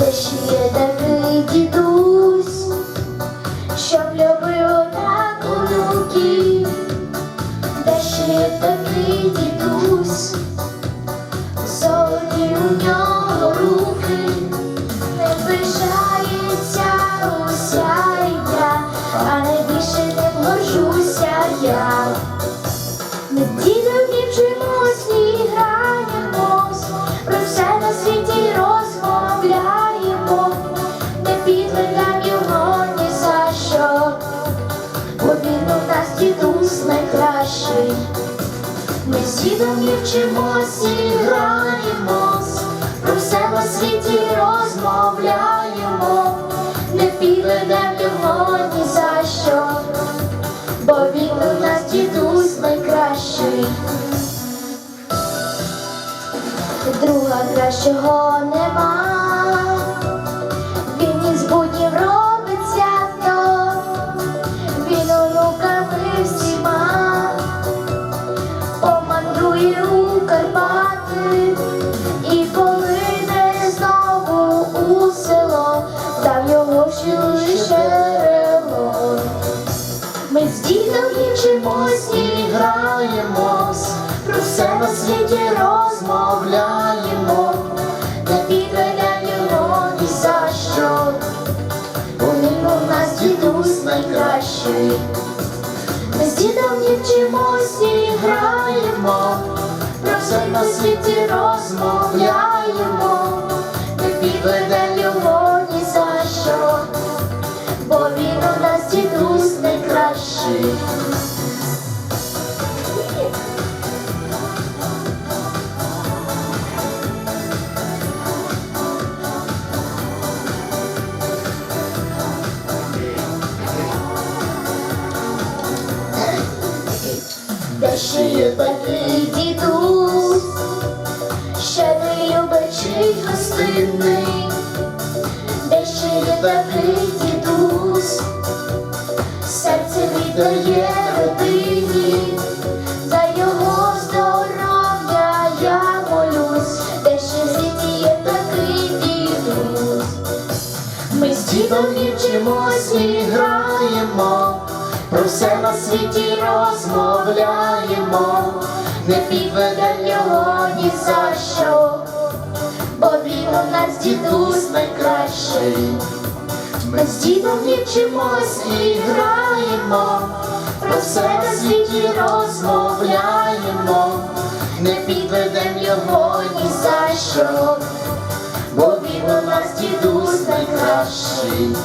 Лиш такий дідусь, що любив так онуків, де ще такий дідусь, золоті у нього руки, не пишається уся а найбільше не вложу. Дідом і вчимось і граємось, про все на світі розмовляємо, не підведем його ні за що бо він у нас дідусь найкращий. Друга кращого нема, Ми з дідом і вчимось і граємось, про все на світі розмовляємо, не його ні за що, бо він у нас дідусь найкращий. Ми з дідом і вчимось і граємо, про все на світі розмовляємо, не підведем Де ще є такий дідусь, щедрий любичий гостинний, де ще є такий дідусь, серце віддає родині, за його здоров'я я молюсь, де ще світі є такий дідусь. Ми з дідом вчимось і граємо, про все на світі розмовляємо, не підведем його ні за що, бо він у нас дідусь найкращий. Ми з дідом вчимось і граємо, про все на світі розмовляємо, не підведем його ні за що, бо він у нас дідусь найкращий.